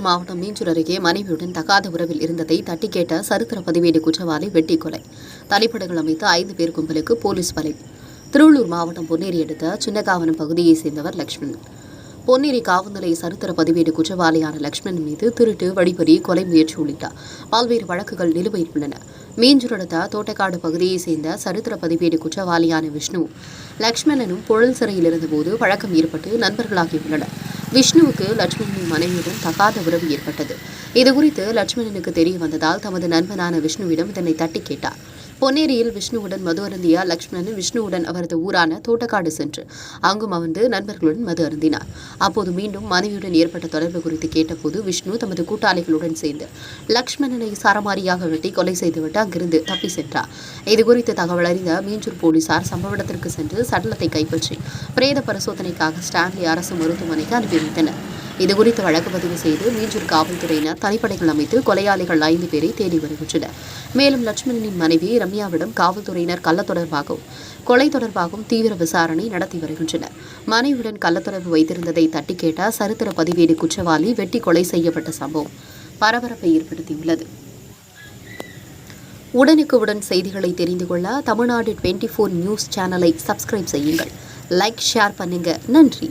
மாவட்டம் மீஞ்சூர் அருகே மனைவியுடன் தகாத உறவில் இருந்ததை தட்டி கேட்ட சரித்திர பதிவேடு குற்றவாளி வெட்டி கொலை. தனிப்படங்கள் அமைத்த ஐந்து பேர் கும்பலுக்கு போலீஸ் வலை திருவள்ளூர் மாவட்டம் பொன்னேரி அடுத்த சின்னகாவனம் பகுதியைச் சேர்ந்தவர் லட்சுமணன் பொன்னேரி காவல்நிலைய சரித்திர பதிவேடு குற்றவாளியான லட்சுமணன் மீது திருட்டு வழிபறி கொலை முயற்சி உள்ளிட்ட பல்வேறு வழக்குகள் நிலுவையில் உள்ளன மீஞ்சூர் அடுத்த தோட்டக்காடு பகுதியைச் சேர்ந்த சரித்திர பதிவேடு குற்றவாளியான விஷ்ணு லட்சுமணனும் புழல் சிறையில் இருந்தபோது பழக்கம் ஏற்பட்டு நண்பர்களாகியுள்ளனர் விஷ்ணுவுக்கு லட்சுமணனின் மனைவியுடன் தகாத உறவு ஏற்பட்டது. இதுகுறித்து லட்சுமணனுக்கு தெரிய வந்ததால் தமது நண்பனான விஷ்ணுவிடம் இதனை தட்டி கேட்டார். பொன்னேரியில் விஷ்ணுவுடன் மது அருந்திய லக்ஷ்மணன் விஷ்ணுவுடன் அவரது ஊரான தோட்டக்காடு சென்று அங்கும் அமர்ந்து நண்பர்களுடன் மது அருந்தினார். அப்போது மீண்டும் மனைவியுடன் ஏற்பட்ட தொடர்பு குறித்து கேட்டபோது விஷ்ணு தமது கூட்டாளிகளுடன் சேர்ந்து லக்ஷ்மணனை சரமாரியாக வெட்டி கொலை செய்துவிட்டு அங்கிருந்து தப்பி சென்றார். இதுகுறித்து தகவல் அறிந்த மீஞ்சூர் போலீசார் சம்பவ இடத்திற்கு சென்று சடலத்தை கைப்பற்றி பிரேத பரிசோதனைக்காக ஸ்டான்லி அரசு மருத்துவமனைக்கு அனுப்பி வைத்தனர். இதுகுறித்து வழக்கு பதிவு செய்து மீஞ்சூர் காவல்துறையினர் தனிப்படைகள் அமைத்து கொலையாளிகள் ஐந்து பேரை தேடி வருகின்றனர். மேலும் லட்சுமணனின் மனைவி ரம்யாவிடம் காவல்துறையினர் கள்ள தொடர்பாகவும் கொலை தொடர்பாகவும் தீவிர விசாரணை நடத்தி வருகின்றனர். மனைவியுடன் கள்ளத்தொடர்பு வைத்திருந்ததை தட்டி கேட்ட சரித்திர பதிவேடு குற்றவாளி வெட்டி கொலை செய்யப்பட்ட சம்பவம் பரபரப்பை ஏற்படுத்தியுள்ளது. உடனுக்குடன் செய்திகளை தெரிந்து கொள்ள தமிழ்நாடு டுவெண்ட்டி ஃபோர் நியூஸ் சேனலை சப்ஸ்கிரைப் செய்யுங்கள். லைக் ஷேர் பண்ணுங்க. நன்றி.